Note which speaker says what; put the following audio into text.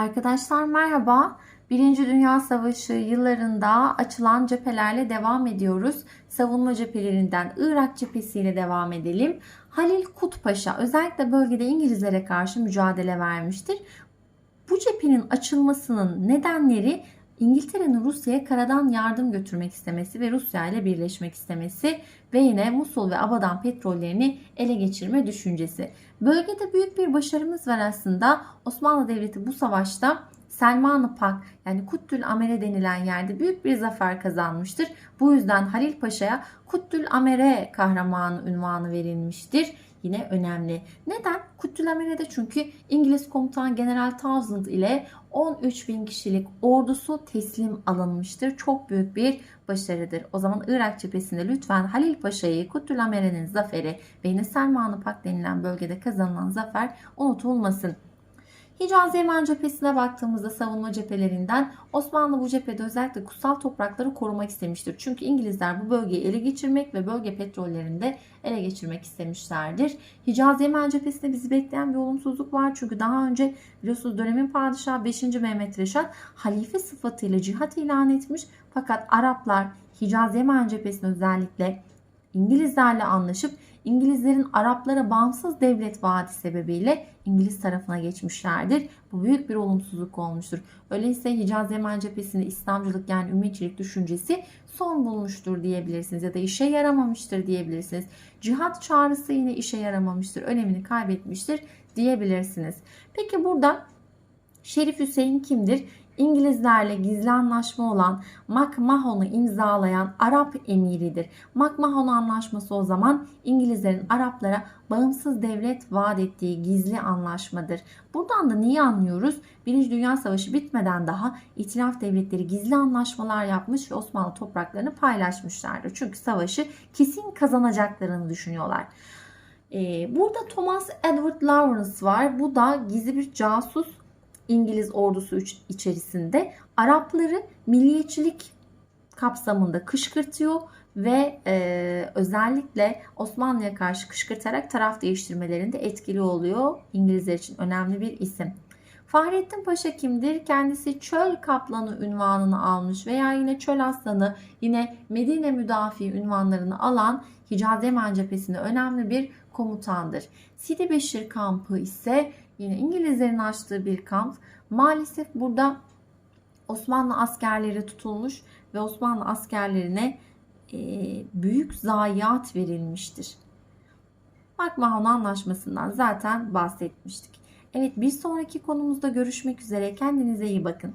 Speaker 1: Arkadaşlar merhaba. Birinci Dünya Savaşı yıllarında açılan cephelerle devam ediyoruz. Savunma cephelerinden Irak cephesiyle devam edelim. Halil Kut Paşa özellikle bölgede İngilizlere karşı mücadele vermiştir. Bu cephenin açılmasının nedenleri İngiltere'nin Rusya'ya karadan yardım götürmek istemesi ve Rusya ile birleşmek istemesi ve yine Musul ve Abadan petrollerini ele geçirme düşüncesi. Bölgede büyük bir başarımız var aslında. Osmanlı Devleti bu savaşta Selman-ı Pak yani Kuttül Amere denilen yerde büyük bir zafer kazanmıştır. Bu yüzden Halil Paşa'ya Kuttül Amere kahramanı unvanı verilmiştir. Yine önemli. Neden? Kuttül Amere'de çünkü İngiliz komutan General Townsend ile 13 bin kişilik ordusu teslim alınmıştır. Çok büyük bir başarıdır. O zaman Irak cephesinde lütfen Halil Paşa'yı Kuttül Amere'nin zaferi ve yine Pak denilen bölgede kazanılan zafer unutulmasın. Hicaz Yemen cephesine baktığımızda savunma cephelerinden Osmanlı bu cephede özellikle kutsal toprakları korumak istemiştir. Çünkü İngilizler bu bölgeyi ele geçirmek ve bölge petrollerini de ele geçirmek istemişlerdir. Hicaz Yemen cephesinde bizi bekleyen bir olumsuzluk var. Çünkü daha önce biliyorsunuz dönemin padişahı 5. Mehmet Reşat halife sıfatıyla cihat ilan etmiş. Fakat Araplar Hicaz Yemen cephesinde özellikle İngilizlerle anlaşıp İngilizlerin Araplara bağımsız devlet vaadi sebebiyle İngiliz tarafına geçmişlerdir. Bu büyük bir olumsuzluk olmuştur. Öyleyse Hicaz Yemen cephesinde İslamcılık yani ümmetçilik düşüncesi son bulmuştur diyebilirsiniz ya da işe yaramamıştır diyebilirsiniz. Cihat çağrısı yine işe yaramamıştır, önemini kaybetmiştir diyebilirsiniz. Peki burada Şerif Hüseyin kimdir? İngilizlerle gizli anlaşma olan McMahon'u imzalayan Arap emiridir. McMahon anlaşması o zaman İngilizlerin Araplara bağımsız devlet vaat ettiği gizli anlaşmadır. Buradan da neyi anlıyoruz? Birinci Dünya Savaşı bitmeden daha itilaf devletleri gizli anlaşmalar yapmış ve Osmanlı topraklarını paylaşmışlardır. Çünkü savaşı kesin kazanacaklarını düşünüyorlar. Ee, burada Thomas Edward Lawrence var. Bu da gizli bir casus İngiliz ordusu içerisinde Arapları milliyetçilik kapsamında kışkırtıyor ve e, özellikle Osmanlı'ya karşı kışkırtarak taraf değiştirmelerinde etkili oluyor. İngilizler için önemli bir isim. Fahrettin Paşa kimdir? Kendisi çöl kaplanı ünvanını almış veya yine çöl aslanı, yine Medine müdafi ünvanlarını alan Hicaz Yemen cephesinde önemli bir komutandır. Sidi Beşir kampı ise yine İngilizlerin açtığı bir kamp. Maalesef burada Osmanlı askerleri tutulmuş ve Osmanlı askerlerine e, büyük zayiat verilmiştir. McMahon Anlaşması'ndan zaten bahsetmiştik. Evet bir sonraki konumuzda görüşmek üzere. Kendinize iyi bakın.